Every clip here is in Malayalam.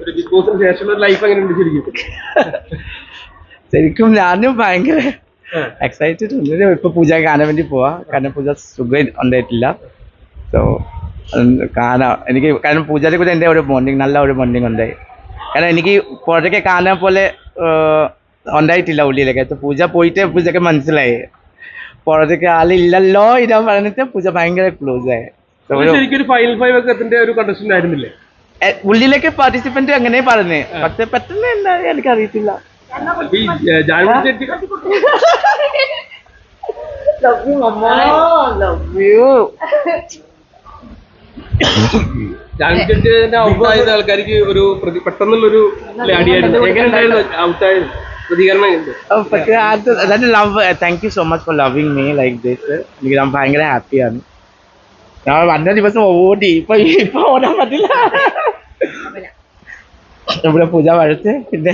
ഒരു ബിഗ് ശേഷമുള്ള ലൈഫ് ശരിക്കും? ശരിക്കും ഞാനും ഭയങ്കര എക്സൈറ്റഡ് ഉണ്ട്. ഇപ്പൊ പൂജ കാണാൻ വേണ്ടി പോവാ. കാരണം പൂജ സുഖം ഉണ്ടായിട്ടില്ല. സോ കാണാം. എനിക്ക് കാരണം പൂജയെ കുറിച്ച് എന്റെ ഒരു ബോണ്ടിങ് നല്ല ഒരു ബോണ്ടിങ് ഉണ്ടായി. കാരണം എനിക്ക് പുഴയ്ക്ക് കാണാൻ പോലെ ഉണ്ടായിട്ടില്ല ഉള്ളിലേക്ക്. പൂജ പോയിട്ട് പൂജയ്ക്ക് മനസ്സിലായി. പുഴയ്ക്ക് ആളില്ലല്ലോ ഇതാ പറഞ്ഞിട്ട് പൂജ ഭയങ്കര ക്ലോസ് ആയി. ഉള്ളിലേക്ക് പാർട്ടിസിപ്പന്റ് അങ്ങനെ പറഞ്ഞു. പക്ഷെ പെട്ടെന്ന് എന്താ എനിക്ക് അറിയത്തില്ല ലവ് യു ലവ് ചേച്ചി ചേച്ചിന്റെ ഔട്ടായത് ആൾക്കാർക്ക് ഒരു പെട്ടെന്നുള്ളൊരു അടിയായിരുന്നു എങ്ങനെയുണ്ടായിരുന്നു ഔട്ടായത്? പക്ഷേ അത്. Thank you so much for loving me like this. എനിക്ക് ഞാൻ ഭയങ്കര ഹാപ്പിയാണ് ഞാൻ വന്ന ദിവസം ഓടി. ഇപ്പൊ ഇപ്പൊ ഓടാൻ പറ്റില്ല. ഇവിടെ പൂജ വഴത്ത് പിന്നെ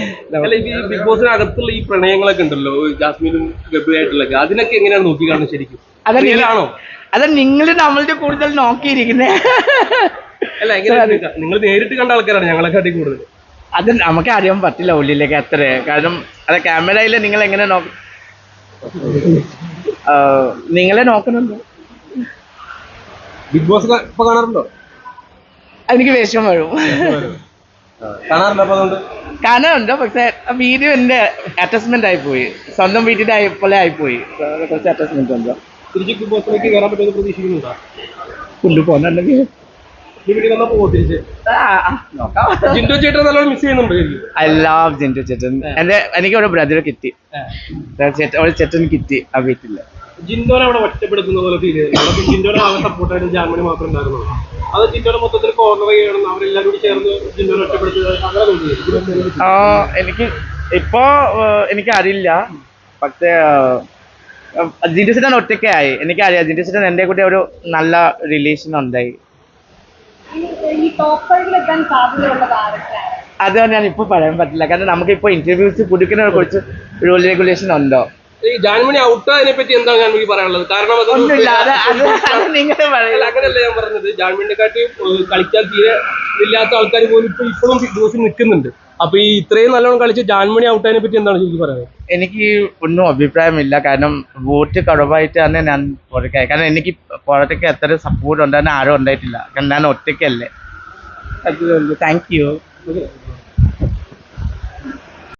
ബിഗ് ബോസിനകത്തുള്ള ഈ പ്രണയങ്ങളൊക്കെ ഉണ്ടല്ലോ ജാസ്മിനും ഗബ്രിയായിട്ടുള്ളൊക്കെ അതിനൊക്കെ എങ്ങനെയാണ് നോക്കി കാണുന്നത് ശരിക്കും? അത് ആണോ നിങ്ങൾ നമ്മളുടെ കൂടുതൽ നോക്കിയിരിക്കുന്നേ. അല്ല എങ്ങനെ നിങ്ങൾ നേരിട്ട് കണ്ട ആൾക്കാരാണ് ഞങ്ങളെക്കാട്ടി കൂടുതൽ. അത് നമുക്ക് അറിയാൻ പറ്റില്ല ഉള്ളിലേക്ക് അത്ര കാരണം അത് ക്യാമറയിൽ നിങ്ങൾ എങ്ങനെ നോക്ക നിങ്ങളെ നോക്കുന്നുണ്ട് ബിഗ് ബോസ് ഇപ്പൊ കാണാറുണ്ടോ? എനിക്ക് വേഷം വരും. കാണാറുണ്ടോ പക്ഷെ വീഡിയോ എന്റെ അറ്റാച്ച്മെന്റ് ആയി പോയി സ്വന്തം വീട്ടിന്റെ ആയി പോലെ ആയിപ്പോയി. പോയി കുറച്ച് അറ്റാച്ച്മെന്റ് ഉണ്ടോ. തിരിച്ച് ബിഗ് ബോസിലേക്ക് കയറാൻ പറ്റുമെന്ന് പ്രതീക്ഷിക്കുന്നുണ്ടോ? കൊണ്ടുപോകുന്നുണ്ടെങ്കിൽ ജിൻഡോ ചേട്ടൻ നല്ലോണം മിസ് ചെയ്യുന്നുണ്ട് ഐ ലവ് ജിന്ദു ചേട്ടൻ. എന്റെ എനിക്ക് ഒരു ബ്രദർ കിട്ടി. ചേട്ടൻ ഒരു ചേട്ടൻ കിട്ടി ആ വീട്ടിൽ ജിൻഡോനെ അവിടെ ഒറ്റപ്പെടുത്തുന്ന പോലെ ഫീൽ ചെയ്യുന്നു അവിടെ ജിൻഡോനെ ആകെ സപ്പോർട്ടായിട്ട് ജാൻമണി മാത്രം ഉണ്ടായിരുന്നുള്ളൂ. അത് ജിൻഡോനെ മൊത്തത്തിൽ കോർണർ ചെയ്യണം അവരെല്ലാവരും കൂടി ചേർന്ന് ജിൻഡോനെ ഒറ്റപ്പെടുത്തുക അങ്ങനെ തോന്നി ആ, എനിക്ക് ഇപ്പോ എനിക്ക് അറിയില്ല പക്ഷേ ജിന്റു ചേട്ടൻ ഒറ്റയ്ക്കായി. എനിക്കറിയാം ജിന്റു ചേട്ടൻ എന്റെ കൂടെ ഒരു നല്ല റിലേഷൻ ഉണ്ടായി. അത് ഞാൻ ഇപ്പൊ പറയാൻ പറ്റില്ല. കാരണം നമുക്ക് ഇപ്പൊ ഇന്റർവ്യൂസ് പുതുക്കുന്നതിനെ കുറിച്ച് റൂൾ റെഗുലേഷൻ ഉണ്ടോ? ഈ ജാൻമണി ഔട്ടായതിനെ പറ്റി എന്താണ് ഞാൻ പറയാനുള്ളത്? കാരണം അത് അങ്ങനെയല്ല ഞാൻ പറഞ്ഞത്. ജാൻമണിനെ കാട്ടി കളിക്കാൻ തീരെ ഇല്ലാത്ത ആൾക്കാർ പോലും ഇപ്പൊ ഇപ്പോഴും ബിഗ് ബോസിൽ നിൽക്കുന്നുണ്ട്. അപ്പൊ ഈ ഇത്രയും നല്ലോണം കളിച്ച് ജാൻമണി ഔട്ടായതിനെ പറ്റി എന്താണ് ശരിക്കും പറയുന്നത് എനിക്ക് ഒന്നും അഭിപ്രായമില്ല. കാരണം വോട്ട് കുറവായിട്ടാണ് ഞാൻ പുറത്തേക്കായി കാരണം എനിക്ക് പുറത്തേക്ക് എത്ര സപ്പോർട്ട് ഉണ്ടെന്ന് ആരും ഉണ്ടായിട്ടില്ല. കാരണം ഞാൻ ഒറ്റയ്ക്കല്ലേ. Thank you